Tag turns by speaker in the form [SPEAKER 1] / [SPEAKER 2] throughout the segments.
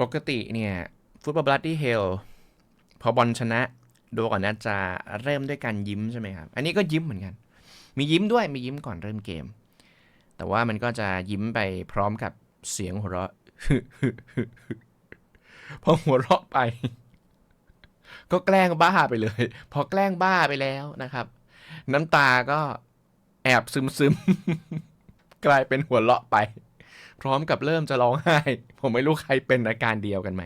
[SPEAKER 1] ปกติเนี่ยฟุตบอลบลัดดี้เฮลพอบอลชนะโดก่อนนะจะเริ่มด้วยการยิ้มใช่ไหมครับ อันนี้ก็ยิ้มเหมือนกัน มียิ้มด้วยมียิ้มก่อนเริ่มเกม แต่ว่ามันก็จะยิ้มไปพร้อมกับเสียงหัวเราะพอหัวเราะไป ก็แกล้งบ้าไปเลย พอแกล้งบ้าไปแล้วนะครับ น้ำตาก็แอบซึมซึมกลายเป็นหัวเราะไป พร้อมกับเริ่มจะร้องไห้ ผมไม่รู้ใครเป็นอาการเดียวกันไหม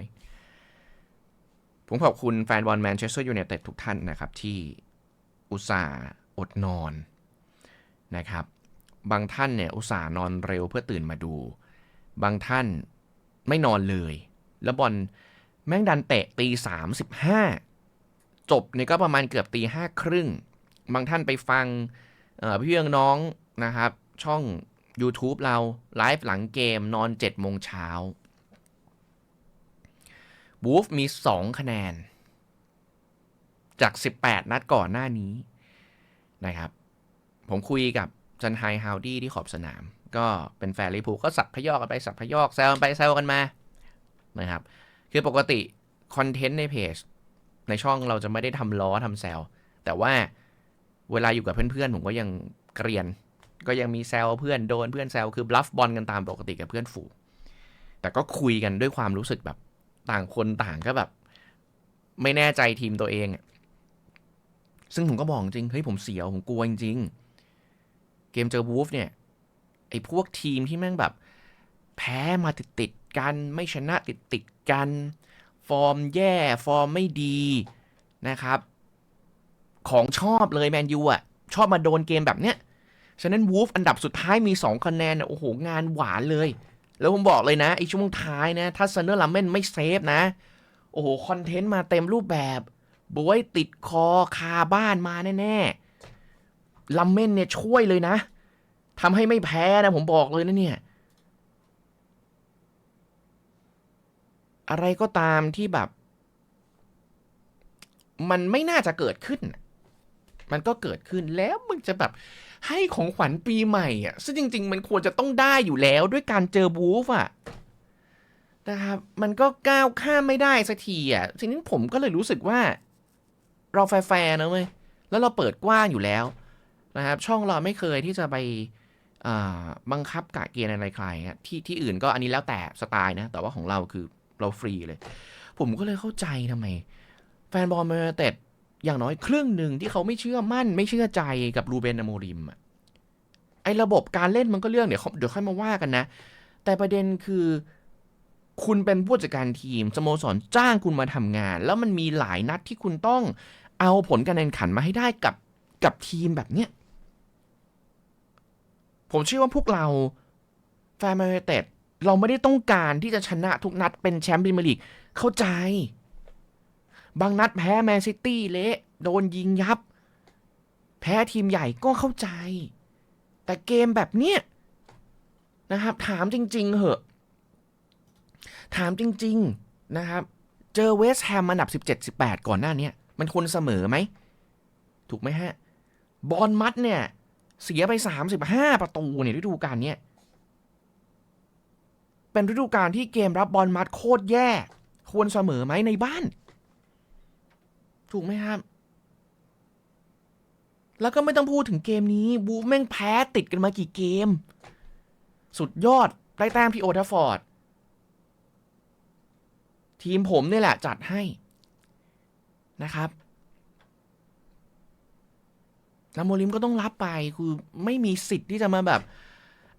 [SPEAKER 1] ผมขอบคุณแฟนบอลแมนเชสเตอร์ยูไนเต็ดทุกท่านนะครับ ที่อุตส่าห์อดนอนนะครับ บางท่านเนี่ยอุตส่าห์นอนเร็วเพื่อตื่นมาดู บางท่านไม่นอนเลย แล้วบอลแม่งดันเตะตีสามสิบห้า จบเนี่ยก็ประมาณเกือบตีห้าครึ่ง บางท่านไปฟังเพี่เพื่อนน้องนะครับ ช่อง YouTube เราไลฟ์หลังเกมนอน7โมงเช้าบูฟมี 2 คะแนน จาก 18 นัดก่อนหน้านี้นะครับ ผมคุยกับจันไฮฮาวดี้ที่ขอบสนาม ก็เป็นแฟนลิพูก็สับพยอกกันไปสับพยอกแซวกันไปแซวกันมานะครับ คือปกติ คอนเทนต์ในเพจ ในช่องเราจะไม่ได้ทำล้อทำแซวแต่ว่าเวลาอยู่กับเพื่อนๆผมก็ยังเกรียน ก็ยังมีแซวเพื่อนโดนเพื่อนแซวคือบลัฟบอลกันตามปกติกับเพื่อนฝูงแต่ก็คุยกันด้วยความรู้สึกแบบต่างคนต่างก็แบบ ไม่แน่ใจทีมตัวเองซึ่งผมก็บอกจริงเฮ้ยผมเสียวผมกลัวจริงเกมเจอวูฟเนี่ยไอ้พวกทีมที่แม่งแบบ แพ้มาติดติดกันไม่ชนะติดติดกัน ฟอร์มแย่ฟอร์มไม่ดีนะครับ ของชอบเลยแมนยูอะ ชอบมาโดนเกมแบบเนี้ย ฉะนั้นวูฟอันดับสุดท้ายมี 2 คะแนนโอ้โห งานหวานเลย แล้วผมบอกเลยนะไอช่วงท้ายนะ ถ้าเซนเนอร์ลัมเมนไม่เซฟนะ โอ้โห คอนเทนต์มาเต็มรูปแบบบวยติดคอคาบ้านมาแน่ๆลัมเมนเนี่ยช่วยเลยนะทำให้ไม่แพ้นะผมบอกเลยนะเนี่ย อะไรก็ตามที่แบบ มันไม่น่าจะเกิดขึ้น มันก็เกิดขึ้นแล้วมึงจะแบบให้ของขวัญปีใหม่อะซึ่งจริง ๆ มันควรจะต้องได้อยู่แล้วด้วยการเจอบูฟอะนะครับมันก็ก้าวข้ามไม่ได้สักทีอะทีนี้ผมก็เลยรู้สึกว่า เราแฟร์ๆนะเว้ยแล้วเราเปิดกว้างอยู่แล้วนะครับ ช่องเราไม่เคยที่จะไปบังคับกะเกณฑ์อะไรใครฮะที่ที่อื่นก็อันนี้แล้วแต่สไตล์นะ แต่ว่าของเราคือ เราฟรีเลย ผมก็เลยเข้าใจทำไม แฟนบอลแมนเต็ดอย่างน้อยครึ่งหนึ่งที่เขาไม่เชื่อมั่น ไม่เชื่อใจกับรูเบนอโมริมอะไอ้ระบบการเล่นมันก็เรื่องเดี๋ยวเขาเดี๋ยวค่อยมาว่ากันนะ แต่ประเด็นคือ คุณเป็นผู้จัดการทีมสโมสรจ้างคุณมาทำงาน แล้วมันมีหลายนัดที่คุณต้องเอาผลการแข่งขันมาให้ได้กับกับทีมแบบเนี้ยผมเชื่อว่าพวกเราแฟนมนยูไนเต็ด เราไม่ได้ต้องการที่จะชนะทุกนัดเป็นแชมป์พรีเมียร์ลีกเข้าใจ บางนัดแพ้แมนซิตี้เละโดนยิงยับ แพ้ทีมใหญ่ก็เข้าใจ แต่เกมแบบเนี้ยนะครับ ถามจริง ๆเหอะ ถามจริง ๆนะครับ เจอเวสต์แฮมอันดับ 17 18 ก่อนหน้านี้มันควรเสมอไหม ถูกไหมฮะ บอลมัดเนี่ย เสียไป 35 ประตูเนี่ยฤดูกาลเนี้ย เป็นฤดูกาลที่เกมรับบอลมัดโคตรแย่ ควรเสมอไหมในบ้าน ถูกไหมครับ แล้วก็ไม่ต้องพูดถึงเกมนี้ บูแม่งแพ้ติดกันมากี่เกม สุดยอด ได้แต้มที่โอทฟฟอร์ด ทีมผมนี่แหละจัดให้นะครับล้วโมลิมก็ต้องรับไปคือไม่มีสิทธิ์ที่จะมาแบบ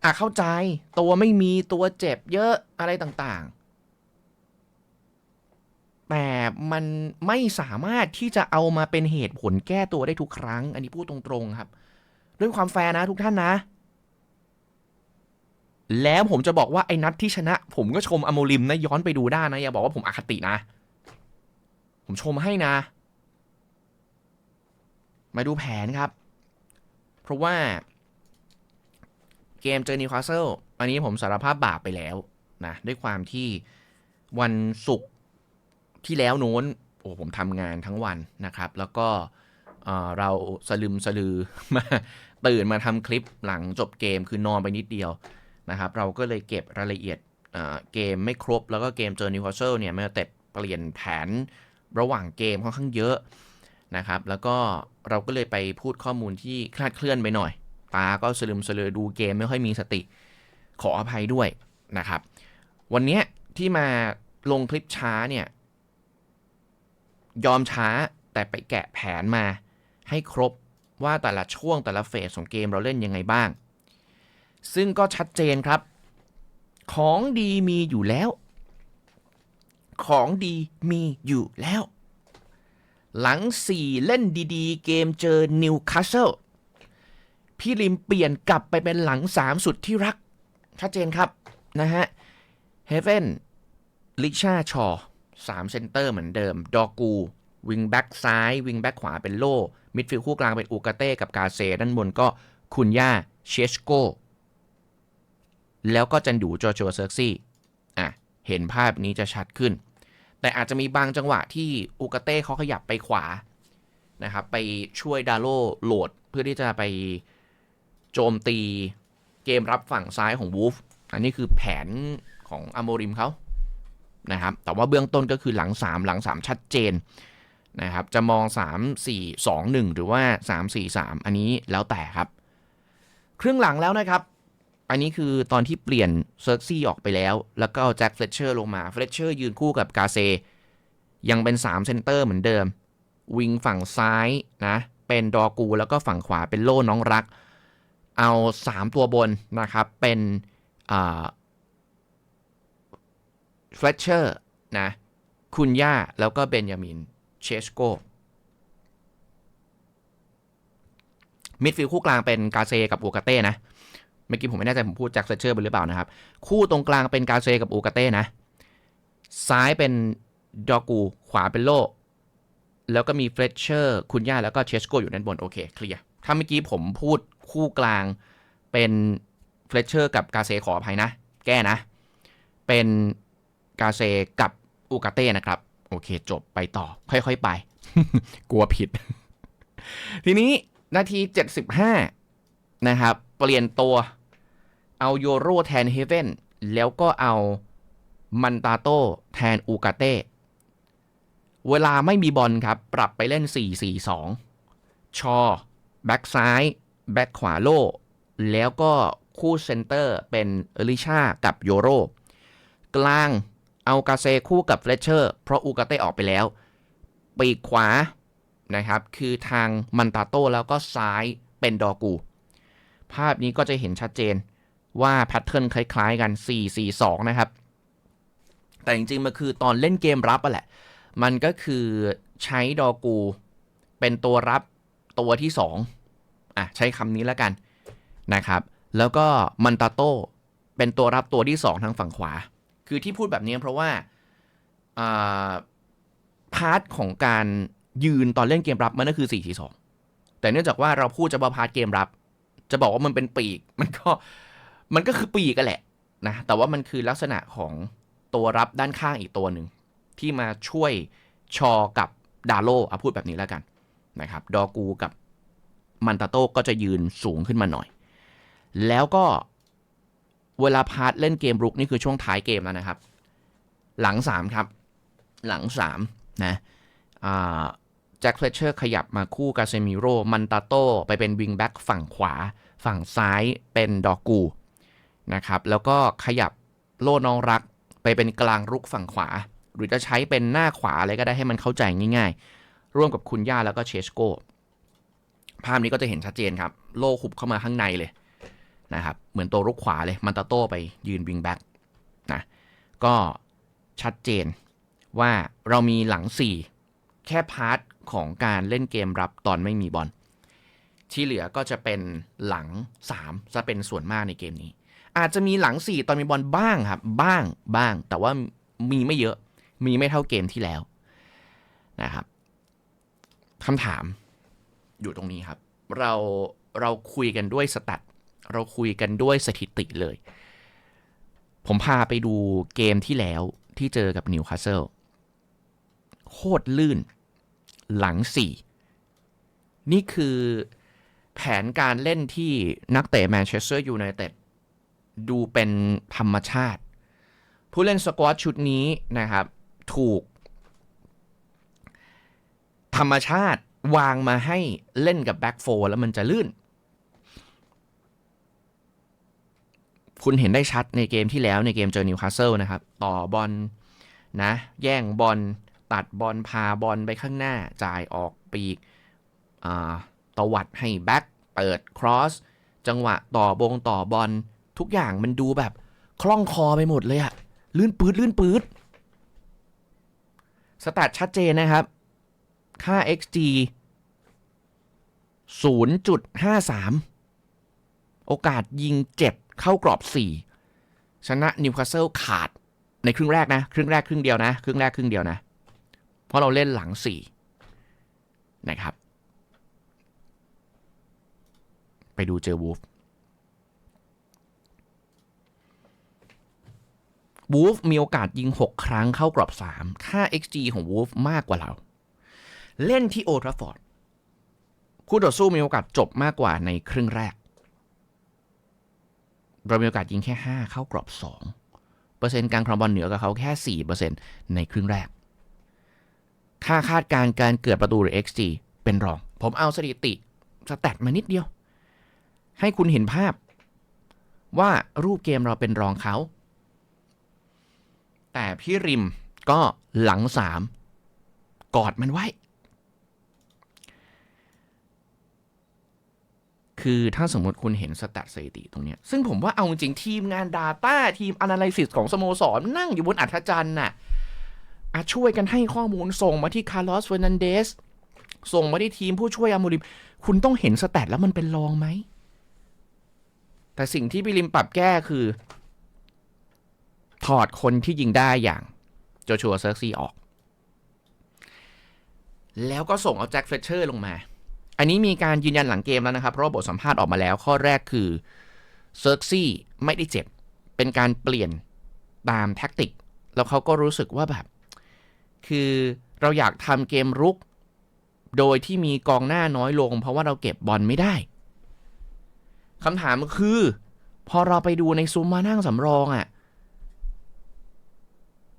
[SPEAKER 1] อะเข้าใจตัวไม่มีตัวเจ็บเยอะอะไรต่างๆ แต่มันไม่สามารถที่จะเอามาเป็นเหตุผลแก้ตัวได้ทุกครั้ง อันนี้พูดตรงๆครับ ด้วยความแฟร์นะทุกท่านนะ แล้วผมจะบอกว่าไอ้นัดที่ชนะ ผมก็ชมอโมลิมนะย้อนไปดูได้นะ อย่าบอกว่าผมอคตินะ ผมชมให้นะ มาดูแผนครับ เพราะว่า มเจอนิวคาสเซิลอันนี้ผมสารภาพบาปไปแล้วนะด้วยความที่วันศุกร์ที่แล้วโน้นโอ้ผมทำงานทั้งวันนะครับ แล้วก็เเราสลึมสลือมาตื่นมาทำคลิปหลังจบเกมคือนอนไปนิดเดียวนะครับ เราก็เลยเก็บรายละเอียดเเกมไม่ครบ แล้วก็เกมเจอนิวคาสเซิลเนี่ยมาเต็เปลี่ยนแผนระหว่างเกมค่อนข้างเยอะนะครับ แล้วก็เราก็เลยไปพูดข้อมูลที่คลาดเคลื่อนไปหน่อย ตาก็สลึมสลือดูเกมไม่ค่อยมีสติ ขออภัยด้วยนะครับ วันนี้ที่มาลงคลิปช้าเนี่ย ยอมช้าแต่ไปแกะแผนมาให้ครบว่าแต่ละช่วงแต่ละเฟสของเกมเราเล่นยังไงบ้าง ซึ่งก็ชัดเจนครับ ของดีมีอยู่แล้ว ของดีมีอยู่แล้ว หลัง 4 เล่นดีๆ เกมเจอนิวคาสเซิล พี่ริมเปลี่ยนกลับไปเป็นหลัง3สุดที่รัก ชัดเจนครับนะฮะเฮเ e นลิชาชอ3เซนเตอร์เหมือนเดิม ดอกูวิงแบ็กซ้าย วิงแบ็กขวาเป็นโล มิดฟิลด์คู่กลางเป็นอูกาเต้กับกาเซ ด้านบนก็คุณย่าเชสโก แล้วก็จันดูจอโจเซอร์ซี่ อะ เห็นภาพนี้จะชัดขึ้น แต่อาจจะมีบางจังหวะที่อูกาเต้เขาขยับไปขวานะครับ ไปช่วยดาโลโหลดเพื่อที่จะไป โจมตีเกมรับฝั่งซ้ายของวูฟอันนี้คือแผนของอโมริมเขานะครับ แต่ว่าเบื้องต้นก็คือหลัง 3 หลัง 3 ชัดเจนนะครับ จะมอง 3 4 2 1 หรือว่า 3 4 3 อันนี้แล้วแต่ครับ ครึ่งหลังแล้วนะครับ อันนี้คือตอนที่เปลี่ยนเซอร์ซี่ออกไปแล้ว แล้วก็เอาแจ็คเฟลเชอร์ลงมา เฟลเชอร์ยืนคู่กับกาเซ ยังเป็น 3 เซนเตอร์เหมือนเดิม วิงฝั่งซ้ายนะ เป็นดอกู แล้วก็ฝั่งขวาเป็นโล่น้องรัก เอา 3 ตัวบนนะครับ เป็นเฟลเชอร์นะคุณย่าแล้วก็เบนยามินเชสโกมิดฟิลด์คู่กลางเป็นกาเซกับอูกาเต้นะ เมื่อกี้ผมไม่แน่ใจผมพูดจ็คเฟเชอร์ไปหรือเปล่านะครับ คู่ตรงกลางเป็นกาเซกับอูกาเต้นะ ซ้ายเป็นดอกู ขวาเป็นโลแล้วก็มีเฟรชเชอร์ คุณย่าแล้วก็เชสโกอยู่ด้านบน โอเค เคลียร์ ถ้าเมื่อกี้ผมพูด คู่กลางเป็นเฟรชเชอร์กับกาเซขออภัยนะ แก้นะ เป็นกาเซกับอูกาเต้นะครับ โอเคจบไปต่อ ค่อยๆไป กลัวผิด ทีนี้นาที 75 นะครับ เปลี่ยนตัวเอาโยโรแทนเฮเว่นแล้วก็เอามันตาโต้แทนอูกาเต้เวลาไม่มีบอลครับ ปรับไปเล่น 4-4-2 ชอ แบ็กซ้าย แบ็กขวาโล แล้วก็คู่เซนเตอร์เป็นเอลิชากับโยโร กลางเอากาเซคู่กับเฟลเชอร์เพราะอูกาเต้ออกไปแล้ว ปีกขวานะครับ คือทางมันตาโต้แล้วก็ซ้ายเป็นดอกู ภาพนี้ก็จะเห็นชัดเจนว่าแพทเทิร์นคล้ายๆกัน 4-4-2 นะครับ แต่จริงๆ มันคือตอนเล่นเกมรับอะแหละ มันก็คือใช้ดอกูเป็นตัวรับตัวที่ 2 อะใช้คำนี้แล้วกันนะครับ แล้วก็มันตาโต้เป็นตัวรับตัวที่ 2 ทางฝั่งขวา คือที่พูดแบบนี้เพราะว่าพาร์ทของการยืนตอนเล่นเกมรับมันก็คือ4-4-2แต่เนื่องจากว่าเราพูดจะมาพาร์ทเกมรับ จะบอกว่ามันเป็นปีก มันก็มันก็คือปีกกันแหละนะแต่ว่ามันคือลักษณะของตัวรับด้านข้างอีกตัวหนึ่ง ที่มาช่วยชอกับดาโลเอะพูดแบบนี้แล้วกันนะครับ ดอกูกับ มันตาโต้ก็จะยืนสูงขึ้นมาหน่อย แล้วก็เวลาพาร์ทเล่นเกมรุกนี่คือช่วงท้ายเกมแล้วนะครับ หลัง 3 ครับ หลัง 3 นะแจ็คเฟลเชอร์ขยับมาคู่กาเซมิโรมันตาโต้ไปเป็นวิงแบ็กฝั่งขวา ฝั่งซ้ายเป็นดอกูนะครับ แล้วก็ขยับโลน้องรักไปเป็นกลางรุกฝั่งขวา หรือจะใช้เป็นหน้าขวาอะไรก็ได้ให้มันเข้าใจง่าย ๆ ร่วมกับคุณย่าแล้วก็เชสโก ภาพนี้ก็จะเห็นชัดเจนครับ โล่หุบเข้ามาข้างในเลยนะครับ เหมือนตัวรุกขวาเลย มันตาโต้ไปยืนวิงแบ็กนะ ก็ชัดเจนว่าเรามีหลัง 4 แค่พาร์ทของการเล่นเกมรับตอนไม่มีบอล ที่เหลือก็จะเป็นหลัง 3 จะเป็นส่วนมากในเกมนี้ อาจจะมีหลัง 4 ตอนมีบอลบ้างครับ บ้างบ้าง แต่ว่ามีไม่เยอะ มีไม่เท่าเกมที่แล้วนะครับคำถาม อยู่ตรงนี้ครับ เราเราคุยกันด้วยสแตเราคุยกันด้วยสถิติเลย ผมพาไปดูเกมที่แล้วที่เจอกับนิวคาสเซิลโคตรลื่น หลังสี่ นี่คือแผนการเล่นที่นักเตะแมนเชสเตอร์ยูไนเต็ดดูเป็นธรรมชาติ ผู้เล่นสควอตชุดนี้นะครับ ถูก ธรรมชาติ วางมาให้เล่นกับแบ็กโฟแล้วมันจะลื่น คุณเห็นได้ชัดในเกมที่แล้วในเกมเจอนิวคาสเซิลนะครับ ต่อบอลนะ แย่งบอลตัดบอลพาบอลไปข้างหน้า จ่ายออกปีกตวัดให้แบ็กเปิดครอส จังหวะต่อบงต่อบอลทุกอย่างมันดูแบบคล่องคอไปหมดเลยอะลื่นปืดลื่นปืดสแตทชัดเจนนะครับ ค่า xg 0.53 โอกาสยิง7เข้ากรอบ 4 ชนะนิวคาสเซิลขาดในครึ่งแรกนะ ครึ่งแรกครึ่งเดียวนะ ครึ่งแรกครึ่งเดียวนะ เพราะเราเล่นหลัง 4 นะครับ ไปดูเจอวูฟวูฟมีโอกาสยิง 6 ครั้งเข้ากรอบ 3 ค่า xg ของวูฟมากกว่าเรา เล่นที่โอทราฟอร์ด คู่ต่อสู้มีโอกาสจบมากกว่าในครึ่งแรก เรามีโอกาสยิงแค่ 5 เข้ากรอบ 2 เปอร์เซ็นต์การครองบอลเหนือกับเขาแค่4%ในครึ่งแรก ค่าคาดการณ์การเกิดประตูหรือ xg เป็นรอง ผมเอาสถิติสแตทมานิดเดียว ให้คุณเห็นภาพ ว่ารูปเกมเราเป็นรองเขา แต่พี่ริมก็หลังสามกอดมันไว้ คือถ้าสมมติคุณเห็นสแตทสถิติตรงนี้ ซึ่งผมว่าเอาจริงทีมงาน Data ทีม Analysis ของสโมสรนั่งอยู่บนอัธจันทร์น่ะช่วยกันให้ข้อมูลส่งมาที่คาร์ลอสเฟอร์นันเดสส่งมาที่ทีมผู้ช่วยอามูริม คุณต้องเห็นสแตทแล้วมันเป็นรองไหม แต่สิ่งที่พี่ริมปรับแก้คือ ถอดคนที่ยิงได้อย่างโจชัวเซอร์ซี่ออก แล้วก็ส่งเอาแจ็คเฟรเชอร์ลงมา อันนี้มีการยืนยันหลังเกมแล้วนะครับ เพราะบทสัมภาษณ์ออกมาแล้ว ข้อแรกคือเซอร์กซี่ไม่ได้เจ็บ เป็นการเปลี่ยนตามแท็กติก แล้วเขาก็รู้สึกว่าแบบ คือเราอยากทำเกมรุก โดยที่มีกองหน้าน้อยลง เพราะว่าเราเก็บบอลไม่ได้คำถามคือ พอเราไปดูในซูมมานั่งสำรองอะ่ะ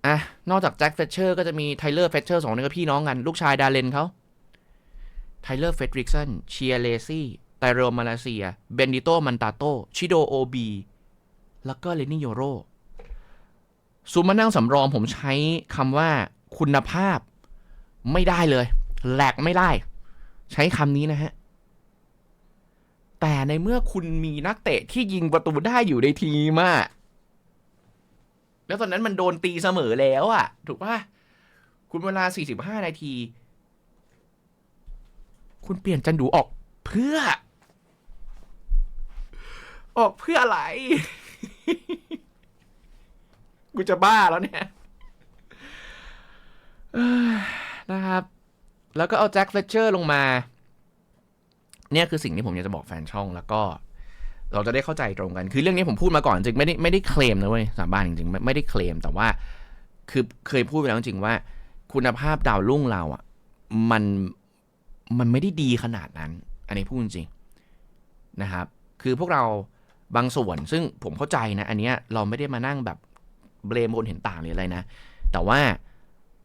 [SPEAKER 1] อะนอกจากแจ็คเฟเชอร์ก็จะมีไทเลอร์เฟเชอร์สองนี่ก็พี่น้องกัน ลูกชายดาเลนเขา ทเลอร์เฟดริกสันเชียเลซี่ไตโรมาลาเซีย เบนดิโตมันตาโต ชิโดโอบี แล้วก็เลนิโยโรซูมมานั่งสำรองผมใช้คำว่าคุณภาพไม่ได้เลย แหลกไม่ได้ ใช้คำนี้นะฮะ แต่ในเมื่อคุณมีนักเตะที่ยิงประตูได้อยู่ในทีมอะแล้วตอนนั้นมันโดนตีเสมอแล้วอะถูกป่ะคุณเวลา 45 นาที คุณเปลี่ยนจันดูออกเพื่อ ออกเพื่ออะไร กูจะบ้าแล้วเนี่ยนะครับ แล้วก็เอาแจ็คเฟลเชอร์ลงมา เนี่ยคือสิ่งที่ผมอยากจะบอกแฟนช่องแล้วก็ เราจะได้เข้าใจตรงกัน คือเรื่องนี้ผมพูดมาก่อนจริงไม่ได้ไม่ได้เคลมนะเว้ยสาบานจริงๆไม่ไม่ได้เคลม แต่ว่า คือเคยพูดไปแล้วจริงว่า คุณภาพดาวรุ่งเราอะ มัน มันไม่ได้ดีขนาดนั้น อันนี้พูดจริงนะครับ คือพวกเราบางส่วนซึ่งผมเข้าใจนะ อันเนี้ยเราไม่ได้มานั่งแบบเบลมคนเห็นต่างหรืออะไรนะ แต่ว่า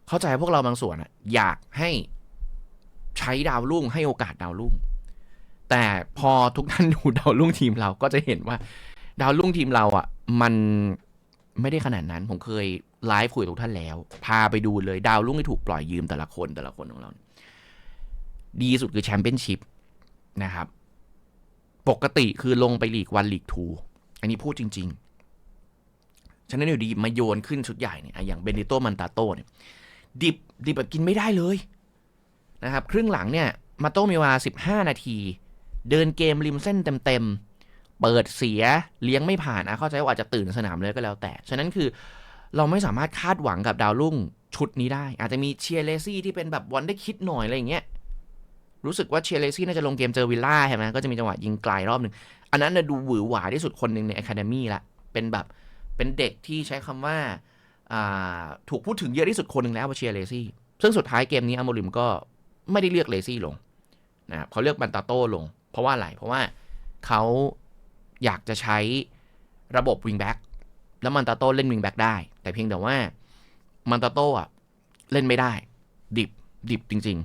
[SPEAKER 1] เข้าใจพวกเราบางส่วนอะอยากให้ใช้ดาวรุ่งให้โอกาสดาวรุ่ง แต่พอทุกท่านดูดาวรุ่งทีมเราก็จะเห็นว่า ดาวรุ่งทีมเราอะ มันไม่ได้ขนาดนั้น ผมเคยไลฟ์คุยกับทุกท่านแล้ว พาไปดูเลยดาวรุ่งที่ถูกปล่อยยืมแต่ละคนแต่ละคนของเรา ดีสุดคือแชมเปี้ยนชิพนะครับ ปกติคือลงไปลีกวันลีกทูอันนี้พูดจริง ๆ ฉะนั้นอยู่ดีมาโยนขึ้นชุดใหญ่เนี่ยอย่างเบนิโตมันตาโตเนี่ยดิบดิบแบบกินไม่ได้เลยนะครับครึ่งหลังเนี่ยมาโตมีวา 15 นาที เดินเกมริมเส้นเต็มๆ เปิดเสียเลี้ยงไม่ผ่านอะเข้าใจว่าอาจจะตื่นสนามเลยก็แล้วแต่ ฉะนั้นคือเราไม่สามารถคาดหวังกับดาวรุ่งชุดนี้ได้ อาจจะมีเชียร์เลซี่ที่เป็นแบบวันได้คิดหน่อยอะไรอย่างเงี้ย รู้สึกว่าเชเลซี่น่าจะลงเกมเจอวิลล่าใช่ไหมก็จะมีจังหวะยิงไกลรอบหนึ่งอันนั้นนะดูหวือหวาที่สุดคนหนึ่งในอะคาเดมี่ละเป็นแบบเป็นเด็กที่ใช้คำว่าอ่าถูกพูดถึงเยอะที่สุดคนหนึ่งแล้วว่าเชียร์เลซี่ซึ่งสุดท้ายเกมนี้อโมริมก็ไม่ได้เลือกเลซี่ลงนะครับเขาเลือกบันตาโต้ลง เพราะว่าอะไร เพราะว่าเขาอยากจะใช้ระบบวิงแบ็กแล้วมันตาโต้เล่นวิงแบ็กได้ แต่เพียงแต่ว่ามันตาโต้อะเล่นไม่ได้ ดิบดิบจริง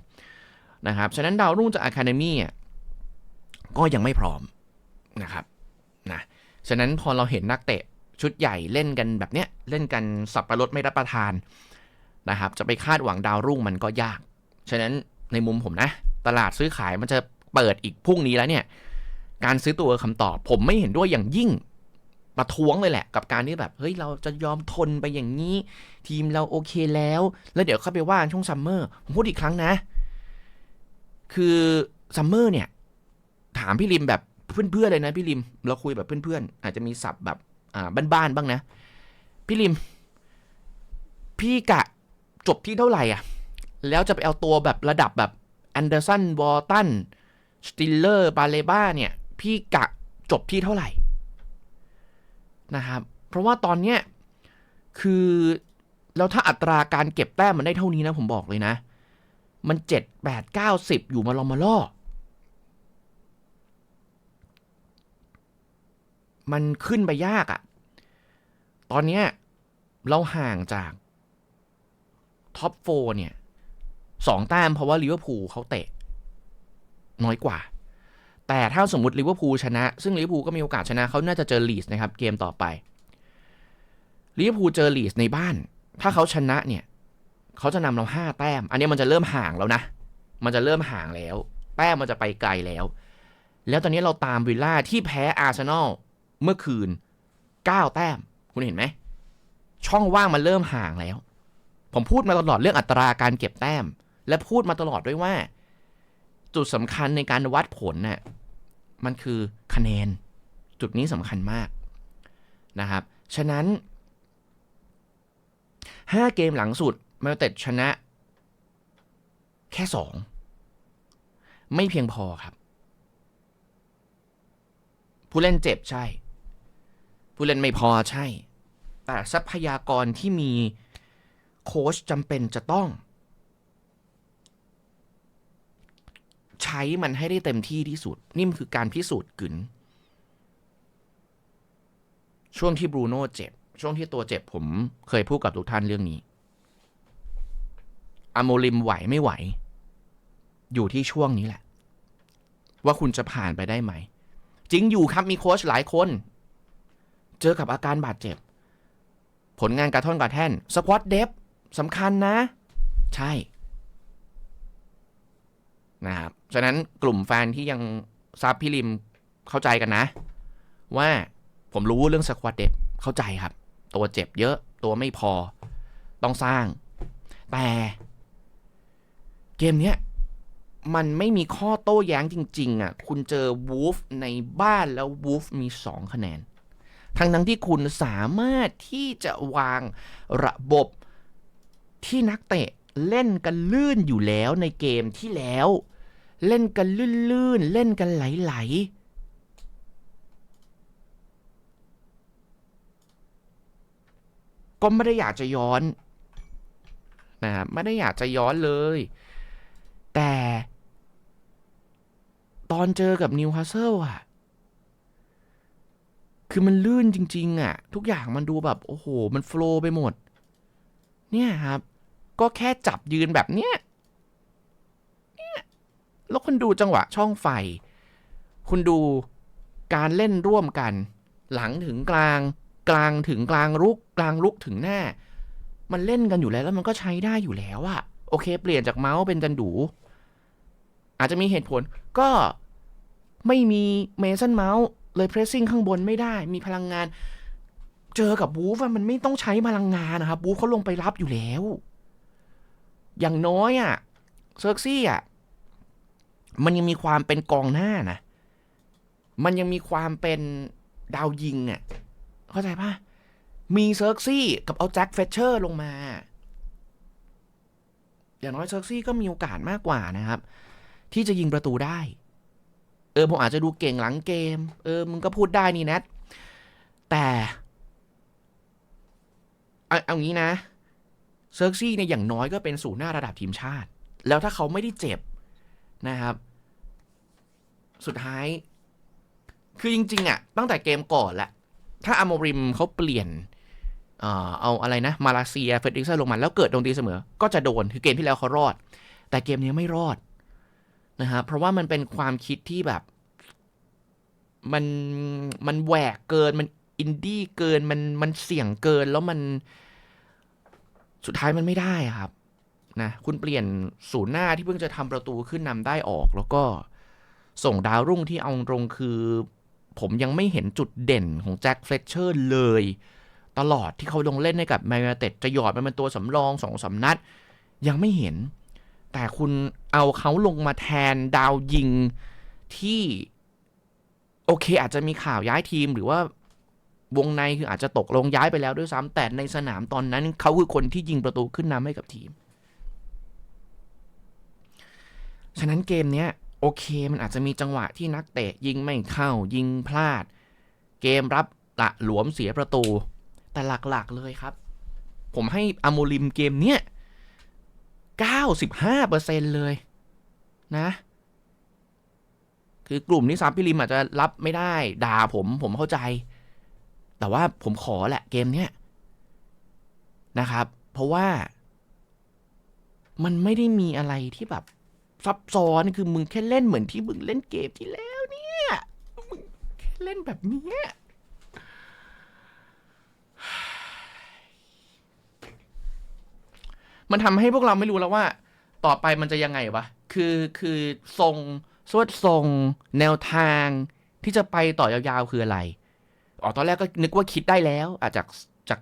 [SPEAKER 1] นะครับ ฉะนั้นดาวรุ่งจากอะคาเดมี่อะก็ยังไม่พร้อมนะครับนะฉะนั้นพอเราเห็นนักเตะชุดใหญ่เล่นกันแบบเนี้ยเล่นกันสับประรดไม่รับประทานนะครับจะไปคาดหวังดาวรุ่งมันก็ยาก ฉะนั้นในมุมผมนะ ตลาดซื้อขายมันจะเปิดอีกพรุ่งนี้แล้วเนี่ยการซื้อตัวคำตอบ ผมไม่เห็นด้วยอย่างยิ่งประท้วงเลยแหละ กับการที่แบบเฮ้ยเราจะยอมทนไปอย่างนี้ ทีมเราโอเคแล้ว แล้วเดี๋ยวเข้าไปว่าช่วงซัมเมอร์ผมพูดอีกครั้งนะ คือซัมเมอร์เนี่ย ถามพี่ริมแบบเพื่อนๆเลยนะพี่ริม เราคุยแบบเพื่อนๆ อาจจะมีศัพท์แบบอ่าบ้านๆบ้างนะ พี่ริม พี่กะจบที่เท่าไหร่อะ แล้วจะไปเอาตัวแบบระดับแบบแอนเดอร์สันวอลตันสติลเลอร์บาเลบ้าเนี่ย พี่กะจบที่เท่าไหร่นะครับ เพราะว่าตอนเนี้ยคือแล้วถ้าอัตราการเก็บแต้มมันได้เท่านี้นะผมบอกเลยนะ มันเจ็ดแปดเก้าสิบอยู่มาลอมาล่อ มันขึ้นไปยากอะ่ะ ตอนเนี้ยเราห่างจากท็อปโฟเนี่ยสองแต้มเพราะว่าลิเวอร์พูลเขาเตะ น้อยกว่า แต่ถ้าสมมติลิเวอร์พูลชนะ ซึ่งลิเวอร์พูลก็มีโอกาสชนะเขาน่าจะเจอลีสนะครับ เกมต่อไปลิเวอร์พูลเจอลีสในบ้าน ถ้าเขาชนะเนี่ย เขาจะนำเราห้าแต้ม อันนี้มันจะเริ่มห่างแล้วนะ มันจะเริ่มห่างแล้ว แต้มมันจะไปไกลแล้ว แล้วตอนนี้เราตามวิลล่าที่แพ้อาร์เซนอลเมื่อคืนเก้าแต้ม คุณเห็นไหม ช่องว่างมันเริ่มห่างแล้ว ผมพูดมาตลอดเรื่องอัตราการเก็บแต้ม และพูดมาตลอดด้วยว่า จุดสำคัญในการวัดผลน่ะมันคือคะแนน จุดนี้สำคัญมากนะครับ ฉะนั้น 5 เกมหลังสุด มาเต็ดชนะ แค่สอง ไม่เพียงพอครับ ผู้เล่นเจ็บใช่ ผู้เล่นไม่พอใช่ แต่ทรัพยากรที่มีโค้ชจำเป็นจะต้อง ใช้มันให้ได้เต็มที่ที่สุด นี่มันคือการพิสูจน์กึนช่วงที่บรูโน่เจ็บ ช่วงที่ตัวเจ็บผมเคยพูดกับทุกท่านเรื่องนี้ อโมลิมไหวไม่ไหว อยู่ที่ช่วงนี้แหละ ว่าคุณจะผ่านไปได้ไหม จริงอยู่ครับมีโค้ชหลายคน เจอกับอาการบาดเจ็บ ผลงานกระท่อนกระแท่นสควอตเดฟสำคัญนะ ใช่ นะครับ ฉะนั้นกลุ่มแฟนที่ยังซับพี่ริมเข้าใจกันนะ ว่าผมรู้เรื่องสควอตเดฟเข้าใจครับ ตัวเจ็บเยอะตัวไม่พอ ต้องสร้าง แต่ เกมเนี้ยมันไม่มีข้อโต้แย้งจริง ๆอะคุณเจอวูฟในบ้านแล้ววูฟมีสองคะแนน ทั้งทั้งที่คุณสามารถที่จะวางระบบที่นักเตะเล่นกันลื่นอยู่แล้วในเกมที่แล้ว เล่นกันลื่นๆ เล่นกันไหลๆ ก็ไม่ได้อยากจะย้อนนะครับไม่ได้อยากจะย้อนเลย แต่ ตอนเจอกับนิวคาสเซิลอะคือมันลื่นจริง ๆอะทุกอย่างมันดูแบบ โอ้โห มันโฟล์ไปหมด เนี่ยครับ ก็แค่จับยืนแบบเนี้ยเนี่ยแล้วคุณดูจังหวะช่องไฟ คุณดูการเล่นร่วมกัน หลังถึงกลาง กลางถึงกลางรุก กลางรุกถึงหน้า มันเล่นกันอยู่แล้วแล้วมันก็ใช้ได้อยู่แล้วอะโอเค เปลี่ยนจากเมาส์เป็นจันดู อาจจะมีเหตุผลก็ไม่มีเมสันเมาส์เลยเพรสซิ่งข้างบนไม่ได้ มีพลังงาน เจอกับบูฟมันไม่ต้องใช้พลังงานนะครับบูฟเขาลงไปรับอยู่แล้ว อย่างน้อยอะ่ะเซิร์กซี่อะมันยังมีความเป็นกองหน้านะ มันยังมีความเป็นดาวยิงอะเข้าใจปะมีเซิร์กซี่กับเอาแจ็คเฟเชอร์ลงมา อย่างน้อยเซิร์กซี่ก็มีโอกาสมากกว่านะครับ ที่จะยิงประตูได้ เออผมอาจจะดูเก่งหลังเกม เออมึงก็พูดได้นี่แนทแต่เอาเอางี้นะเซิร์ซี่เนี่ยอย่างน้อยก็เป็นศูนย์หน้าระดับทีมชาติ แล้วถ้าเขาไม่ได้เจ็บนะครับ สุดท้าย คือจริง ๆอะ ตั้งแต่เกมก่อนแหละ ถ้าอโมริมเขาเปลี่ยน เอ่อเอาอะไรนะ มาเลเซียเฟรดริกเซอร์ลงมาแล้วเกิดโดนตีเสมอ ก็จะโดน คือเกมที่แล้วเขารอด แต่เกมนี้ไม่รอด นะครับเพราะว่ามันเป็นความคิดที่แบบ มันมันแหวกเกินมันอินดี้เกินมันมันเสี่ยงเกินแล้วมันสุดท้ายมันไม่ได้ครับนะคุณเปลี่ยนศูนย์หน้าที่เพิ่งจะทำประตูขึ้นนำได้ออก แล้วก็ส่งดาวรุ่งที่เอาตรงคือ ผมยังไม่เห็นจุดเด่นของแจ็คเฟลเชอร์เลย ตลอดที่เขาลงเล่นให้กับแมนยูไนเต็ดจะหยอดมันเป็นตัวสำรองสองสานัด ยังไม่เห็น แต่คุณเอาเขาลงมาแทนดาวยิงที่โอเค อาจจะมีข่าวย้ายทีมหรือว่าวงในคืออาจจะตกลงย้ายไปแล้วด้วยซ้ำแต่ในสนามตอนนั้นเขาคือคนที่ยิงประตูขึ้นนำให้กับทีม ฉะนั้นเกมเนี้ยโอเคมันอาจจะมีจังหวะที่นักเตะยิงไม่เข้ายิงพลาด เกมรับละหลวมเสียประตู แต่หลักๆเลยครับ ผมให้อโมลิมเกมเนี้ย 95%เลยนะ คือกลุ่มที่ซับพี่ริมอาจจะรับไม่ได้ ด่าผมผมเข้าใจ แต่ว่าผมขอแหละเกมเนี้ยนะครับ เพราะว่า มันไม่ได้มีอะไรที่แบบ ซับซ้อนคือมึงแค่เล่นเหมือนที่มึงเล่นเกมที่แล้วเนี่ยมึงแค่เล่นแบบเนี้ย มันทำให้พวกเราไม่รู้แล้วว่า ต่อไปมันจะยังไงวะคือคือทรงสวดทรงแนวทางที่จะไปต่อยาวๆคืออะไรอ๋อตอนแรกก็นึกว่าคิดได้แล้วอาจจากจาก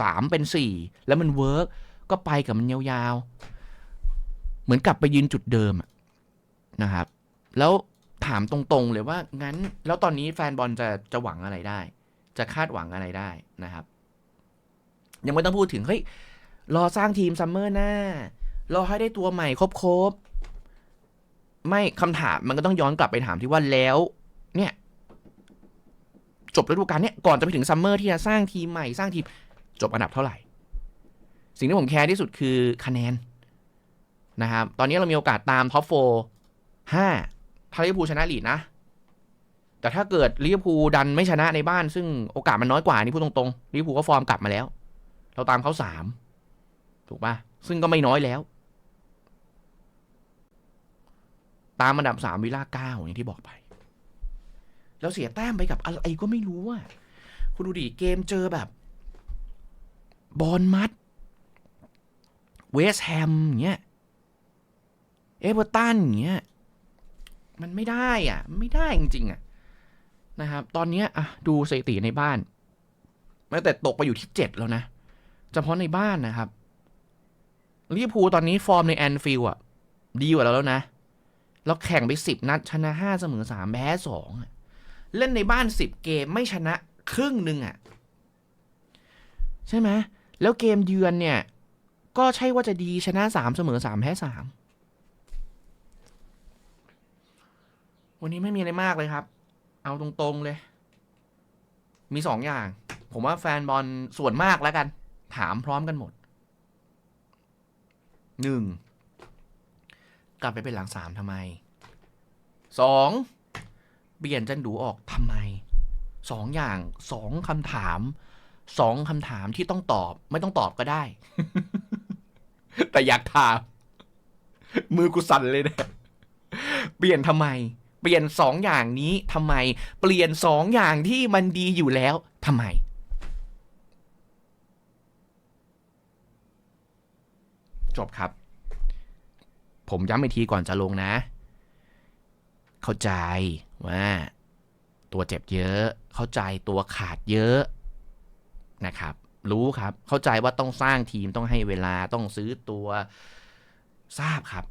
[SPEAKER 1] สามเป็นสี่แล้วมันเวิร์กก็ไปกับมันยาวๆ เหมือนกลับไปยืนจุดเดิมนะครับ แล้วถามตรงๆเลยว่างั้น แล้วตอนนี้แฟนบอลจะจะหวังอะไรได้ จะคาดหวังอะไรได้นะครับ ยังไม่ต้องพูดถึงเฮ้ย รอสร้างทีมซัมเมอร์หน้ารอให้ได้ตัวใหม่ครบๆไม่คำถามมันก็ต้องย้อนกลับไปถามที่ว่าแล้ว เนี่ย จบฤดูกาลเนี่ยก่อนจะไปถึงซัมเมอร์ที่จะสร้างทีมใหม่สร้างทีม จบอันดับเท่าไหร่ สิ่งที่ผมแคร์ที่สุดคือคะแนนนะครับ ตอนนี้เรามีโอกาสตามท็อปโฟห้าถ้าลิเวอร์พูลชนะลีดนะ แต่ถ้าเกิดลิเวอร์พูลดันไม่ชนะในบ้าน ซึ่งโอกาสมันน้อยกว่านี่พูดตรงๆลิเวอร์พูลก็ฟอร์มกลับมาแล้ว เราตามเขาสาม ถูกปะซึ่งก็ไม่น้อยแล้ว ตามอันดับสามวิลล่าเก้าอย่างที่บอกไป แล้วเสียแต้มไปกับอะไรก็ไม่รู้อะคุณดูดิเกมเจอแบบ บอลมัด เวสแฮมเงี้ย เอเวอร์ตันเงี้ย มันไม่ได้อะ ไม่ได้จริงๆอะนะครับ ตอนเนี้ยอะดูสถิติในบ้านแม้แต่ตกไปอยู่ที่เจ็ดแล้วนะเฉพาะในบ้านนะครับ ลิเวอร์พูลตอนนี้ฟอร์มในแอนฟิลด์อะ ดีกว่าเราแล้วนะ เราแข่งไปสิบนัด ชนะห้าเสมอสามแพ้สองเล่นในบ้านสิบเกมไม่ชนะครึ่งหนึ่งอะ ใช่ไหมแล้วเกมเยือนเนี่ย ก็ใช่ว่าจะดีชนะสามเสมอสามแพ้สามวันนี้ไม่มีอะไรมากเลยครับ เอาตรงๆเลย มีสองอย่าง ผมว่าแฟนบอลส่วนมากแล้วกัน ถามพร้อมกันหมด หนึ่งกลับไปเป็นหลังสามทำไมสองเปลี่ยนจันดูออกทำไมสองอย่างสองคำถามสองคำถามที่ต้องตอบ ไม่ต้องตอบก็ได้ แต่อยากถาม มือกูสั่นเลยเนี่ยเปลี่ยนทำไม เปลี่ยนสองอย่างนี้ทำไม เปลี่ยนสองอย่างที่มันดีอยู่แล้วทำไม จบครับ ผมย้ำอีกทีก่อนจะลงนะ เข้าใจว่าตัวเจ็บเยอะ เข้าใจตัวขาดเยอะนะครับ รู้ครับ เข้าใจว่าต้องสร้างทีมต้องให้เวลาต้องซื้อตัวทราบครับ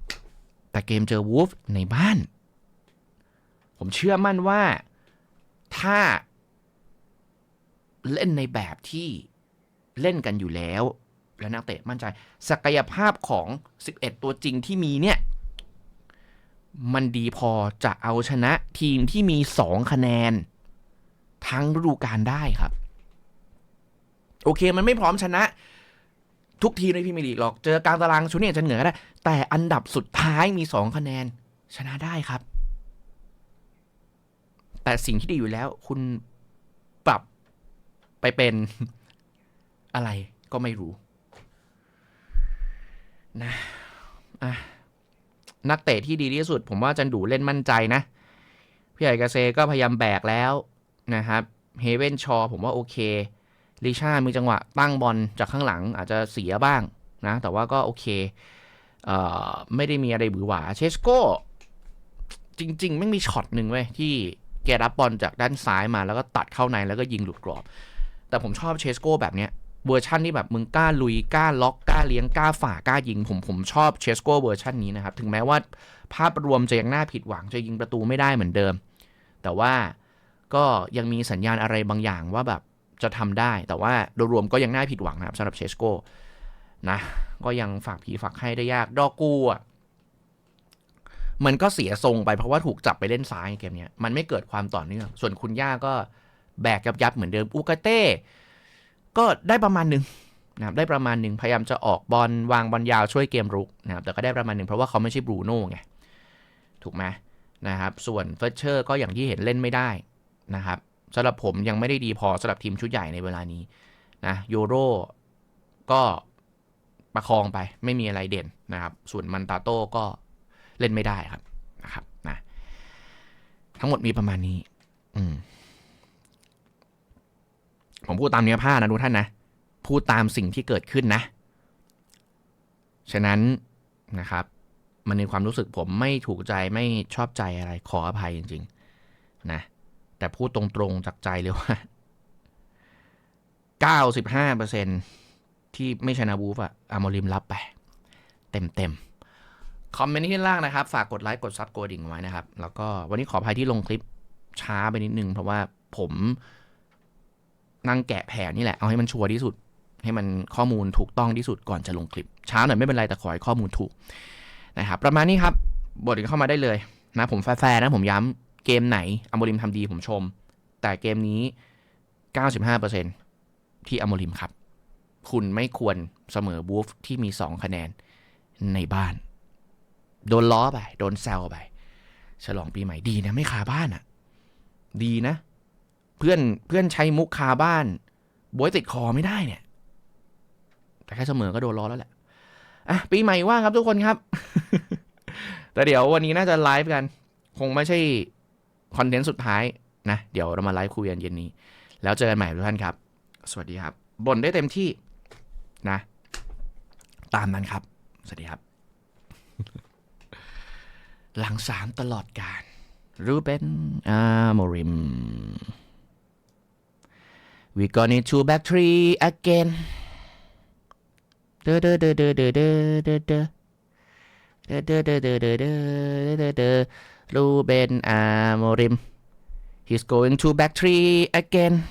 [SPEAKER 1] แต่เกมเจอวูฟในบ้าน ผมเชื่อมั่นว่าถ้าเล่นในแบบที่เล่นกันอยู่แล้ว และนักเตะมั่นใจ ศักยภาพของ 11 ตัวจริงที่มีเนี่ย มันดีพอจะเอาชนะทีมที่มี 2 คะแนน ทั้งฤดูกาลได้ครับ โอเคมันไม่พร้อมชนะ ทุกทีในพรีเมีร์ลีกหรอก เจอกลางตารางชุดนี้จะเหนือได้ แต่อันดับสุดท้ายมีสองคะแนน ชนะได้ครับ แต่สิ่งที่ดีอยู่แล้ว คุณปรับไปเป็นอะไรก็ไม่รู้ นะอะนักเตะที่ดีที่สุด ผมว่าจันดูเล่นมั่นใจนะ พี่ใหญ่กาเซก็พยายามแบกแล้วนะครับเฮเว่นชอผมว่าโอเคลิชามีจังหวะตั้งบอลจากข้างหลังอาจจะเสียบ้างนะ แต่ว่าก็โอเคเอ่อไม่ได้มีอะไรบือหวาเชสโก้จริงๆไม่มีช็อตหนึ่งเว้ยที่แกรับบอลจากด้านซ้ายมาแล้วก็ตัดเข้าในแล้วก็ยิงหลุดกรอบ แต่ผมชอบเชสโก้แบบเนี้ย เวอร์ชันที่แบบมึงกล้าลุยกล้าล็อกกล้าเลี้ยงกล้าฝ่ากล้ายิง ผมผมชอบเชสโกเวอร์ชันนี้นะครับ ถึงแม้ว่าภาพรวมจะยังน่าผิดหวังจะยิงประตูไม่ได้เหมือนเดิม แต่ว่าก็ยังมีสัญญาณอะไรบางอย่างว่าแบบจะทำได้ แต่ว่าโดยรวมก็ยังน่าผิดหวังนะครับสำหรับเชสโกนะ ก็ยังฝากผีฝากให้ได้ยากดอกกูอะมันก็เสียทรงไปเพราะว่าถูกจับไปเล่นซ้ายเกมนี้มันไม่เกิดความต่อเนื่อง ส่วนคุณย่าก็แบกยับยับเหมือนเดิมอูกาเต้ ก็ได้ประมาณหนึ่งนะครับได้ประมาณหนึ่งพยายามจะออกบอลวางบอลยาวช่วยเกมรุกนะครับแต่ก็ได้ประมาณหนึ่งเพราะว่าเขาไม่ใช่บรูโน่ไงถูกไหมนะครับส่วนเฟอร์เชอร์ก็อย่างที่เห็นเล่นไม่ได้นะครับสำหรับผมยังไม่ได้ดีพอสำหรับทีมชุดใหญ่ในเวลานี้นะโยโรก็ประคองไปไม่มีอะไรเด่นนะครับ ส่วนมันตาโต้ก็เล่นไม่ได้ครับนะครับนะทั้งหมดมีประมาณนี้ อืม ผมพูดตามเนื้อผ้านะทุกท่านนะ พูดตามสิ่งที่เกิดขึ้นนะ ฉะนั้นนะครับ มันในความรู้สึกผมไม่ถูกใจไม่ชอบใจอะไรขออภัยจริง ๆ นะ แต่พูดตรงๆจากใจเลยว่า 95%ที่ไม่ชนะบูฟอะอามอริมรับไป เต็มๆ คอมเมนต์ที่ล่างนะครับ ฝากกดไลค์กดซับกดดิ่งไว้นะครับ แล้วก็วันนี้ขออภัยที่ลงคลิปช้าไปนิดนึง เพราะว่าผม นั่งแกะแผนนี่แหละ เอาให้มันชัวร์ที่สุด ให้มันข้อมูลถูกต้องที่สุดก่อนจะลงคลิป ช้าหน่อยไม่เป็นไรแต่ขอให้ข้อมูลถูกนะครับประมาณนี้ครับบทเข้ามาได้เลยนะผมแฟร์ๆนะผมย้ำเกมไหนอโมริมทำดีผมชม แต่เกมนี้ 95%ที่อโมริมครับ คุณไม่ควรเสมอบูฟที่มี 2 คะแนนในบ้าน โดนล้อไป โดนแซวไป ฉลองปีใหม่ดีนะ ไม่คาบ้านอะ่ะ ดีนะ เพื่อนเพื่อนใช้มุกคาบ้านบวยติดคอไม่ได้เนี่ย แต่แค่เสมอก็โดนล้อแล้วแหละอะปีใหม่ว่างครับทุกคนครับ แต่เดี๋ยววันนี้น่าจะไลฟ์กัน คงไม่ใช่คอนเทนต์สุดท้ายนะ เดี๋ยวเรามาไลฟ์คุยกันเย็นนี้ แล้วเจอกันใหม่ทุกท่านครับ สวัสดีครับบ่นได้เต็มที่นะ ตามนั้นครับ สวัสดีครับ หลังสามตลอดการรูเบนอาโมริม We gonna need two battery again. Du, du, du, du, du, du, du, du. Du, du, du, du, du, du, du. Ruben Amorim. He's going to battery again.